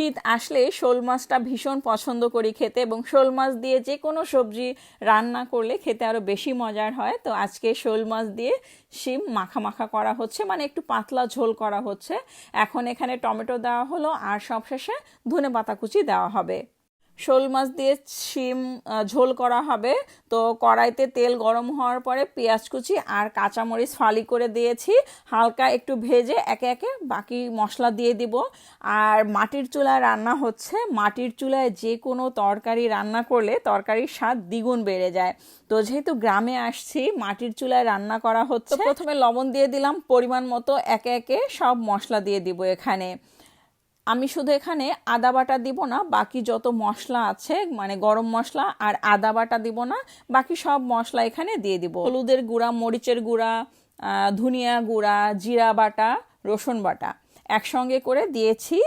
শীত আসলে শোল মাছটা ভীষণ পছন্দ করি খেতে এবং শোল মাছ দিয়ে যে কোনো সবজি রান্না করলে খেতে আরও বেশি মজার হয়। তো আজকে শোল মাছ দিয়ে শিম মাখা মাখা করা হচ্ছে মানে একটু পাতলা ঝোল করা হচ্ছে। এখন এখানে টমেটো দেওয়া হলো আর সবশেষে ধনে পাতা কুচি দেওয়া হবে। শোল মাছ দিয়ে শিম ঝোল করা হবে। তো কড়াইতে তেল গরম হওয়ার পরে পেঁয়াজ কুচি আর কাঁচামরিচ ফালি করে দিয়েছি। হালকা একটু ভেজে একে একে বাকি মশলা দিয়ে দিব। আর মাটির চুলায় রান্না হচ্ছে। মাটির চুলায় যে কোনো তরকারি রান্না করলে তরকারির স্বাদ দ্বিগুণ বেড়ে যায়। তো যেহেতু গ্রামে আসছি, মাটির চুলায় রান্না করা হচ্ছে। প্রথমে লবণ দিয়ে দিলাম। পরিমাণ মতো একে একে সব মশলা দিয়ে দিব এখানে। আমি শুধু এখানে আদা বাটা দিব না, বাকি যত মশলা আছে মানে গরম মশলা আর আদা বাটা দিব না, বাকি সব মশলা এখানে দিয়ে দিব। হলুদের গুঁড়া, মরিচের গুঁড়া ধুনিয়া গুঁড়া, জিরা বাটা, রসুন বাটা। একসঙ্গে করে দিয়েছি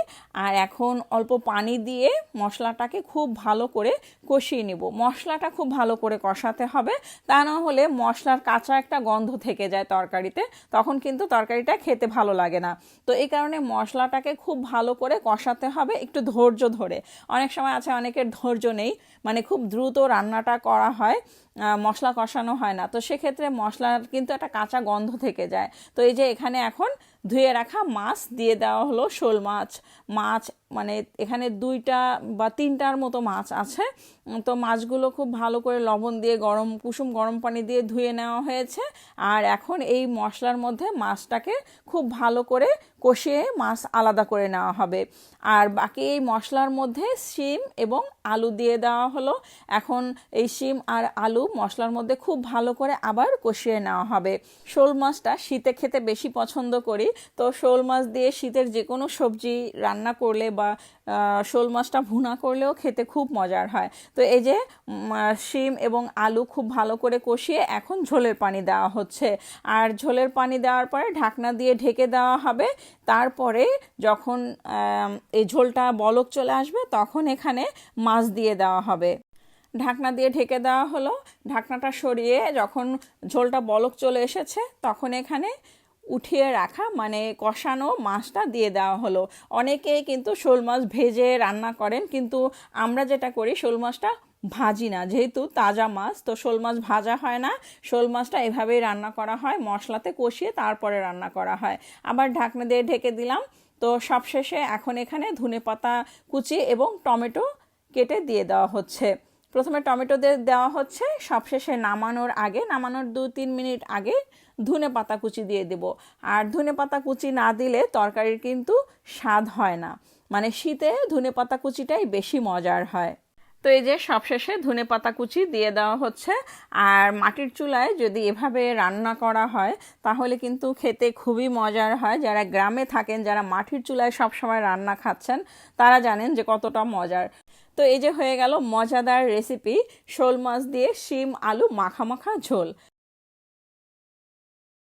আর এখন অল্প পানি দিয়ে মশলাটাকে খুব ভালো করে কষিয়ে নিব। মশলাটা খুব ভালো করে কষাতে হবে, তা না হলে মশলার কাঁচা একটা গন্ধ থেকে যায় তরকারিতে, তখন কিন্তু তরকারিটা খেতে ভালো লাগে না। তো এই কারণে মশলাটাকে খুব ভালো করে কষাতে হবে একটু ধৈর্য ধরে। অনেক সময় আছে অনেকের ধৈর্য নেই মানে খুব দ্রুত রান্নাটা করা হয় মশলা কষানো হয় না। তো সেক্ষেত্রে মশলার কিন্তু একটা কাঁচা গন্ধ থেকে যায়। তো এই যে এখানে এখন ধুয়ে রাখা মাছ, দিয়ে দেওয়া হলো শোল মাছ। মাছ মানে এখানে দুইটা বা তিনটার মতো মাছ আছে। তো মাছগুলো খুব ভালো করে লবণ দিয়ে গরম, কুসুম গরম পানি দিয়ে ধুয়ে নেওয়া হয়েছে। আর এখন এই মশলার মধ্যে মাছটাকে খুব ভালো করে কষিয়ে মাছ আলাদা করে নেওয়া হবে। আর বাকি এই মশলার মধ্যে শিম এবং আলু দিয়ে দেওয়া হলো। এখন এই শিম আর আলু মশলার মধ্যে খুব ভালো করে আবার কষিয়ে নেওয়া হবে। শোল মাছটা শীতে খেতে বেশি পছন্দ করি। তো শোল মাছ দিয়ে শীতের যে কোনো সবজি রান্না করলে বা শোল মাছটা ভুনা করলেও খেতে খুব মজার হয়। তো এই যে শিম এবং আলু খুব ভালো করে কষিয়ে এখন ঝোলের পানি দেওয়া হচ্ছে। আর ঝোলের পানি দেওয়ার পরে ঢাকনা দিয়ে ঢেকে দেওয়া হবে। তারপরে যখন এই ঝোলটা বলক চলে আসবে তখন এখানে মাছ দিয়ে দেওয়া হবে। ঢাকনা দিয়ে ঢেকে দেওয়া হলো। ঢাকনাটা সরিয়ে যখন ঝোলটা বলক চলে এসেছে তখন এখানে উঠিয়ে রাখা মানে কষানো মাছটা দিয়ে দেওয়া হলো। অনেকেই কিন্তু শোল মাছ ভেজে রান্না করেন, কিন্তু আমরা যেটা করি, শোল মাছটা ভাজি না। যেহেতু তাজা মাছ, তো শোল মাছ ভাজা হয় না। শোল মাছটা এভাবেই রান্না করা হয়, মশলাতে কষিয়ে তারপরে রান্না করা হয়। আবার ঢাকনা দিয়ে ঢেকে দিলাম। তো সবশেষে এখন এখানে ধনে পাতা কুচি এবং টমেটো কেটে দিয়ে দেওয়া হচ্ছে। প্রথমে টমেটো দেওয়া হচ্ছে। সবশেষে নামানোর আগে, নামানোর দু তিন মিনিট আগে ধনে পাতা কুচি দিয়ে দেব। আর ধনে পাতা কুচি না দিলে তরকারির কিন্তু স্বাদ হয় না। মানে শীতে ধনে পাতা কুচিটাই বেশি মজার হয়। তো এই যে সবশেষে ধনে পাতা কুচি দিয়ে দেওয়া হচ্ছে। আর মাটির চুলায় যদি এভাবে রান্না করা হয়, তাহলে কিন্তু খেতে খুবই মজার হয়। যারা গ্রামে থাকেন, যারা মাটির চুলায় সবসময় রান্না খাচ্ছেন, তারা জানেন যে কতটা মজার। তো এই যে হয়ে গেল মজাদার রেসিপি শোল মাছ দিয়ে শিম, আলু মাখা মাখা ঝোল।